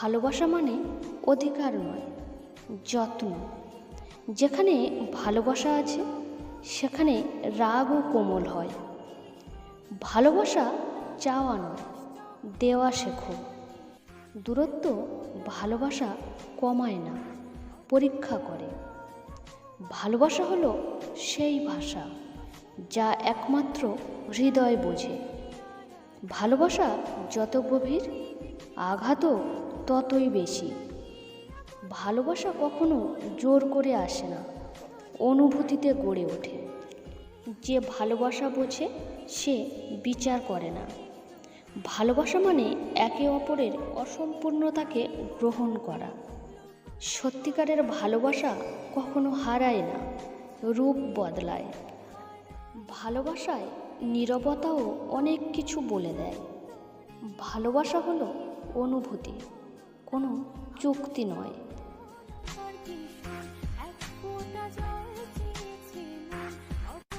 ভালোবাসা মানে অধিকার নয়, যত্ন। যেখানে ভালোবাসা আছে, সেখানে রাগও কোমল হয়। ভালোবাসা চাওয়া নয়, দেওয়া শেখো। দূরত্ব ভালোবাসা কমায় না, পরীক্ষা করে। ভালোবাসা হলো সেই ভাষা যা একমাত্র হৃদয় বোঝে। ভালোবাসা যত গভীর, আঘাতও ততই বেশি। ভালোবাসা কখনো জোর করে আসে না, অনুভূতিতে গড়ে ওঠে। যে ভালোবাসা বোঝে, সে বিচার করে না। ভালোবাসা মানে একে অপরের অসম্পূর্ণতাকে গ্রহণ করা। সত্যিকারের ভালোবাসা কখনো হারায় না, রূপ বদলায়। ভালোবাসায় নীরবতাও অনেক কিছু বলে দেয়। ভালোবাসা হলো অনুভূতি। কোনো চুক্তি নয়।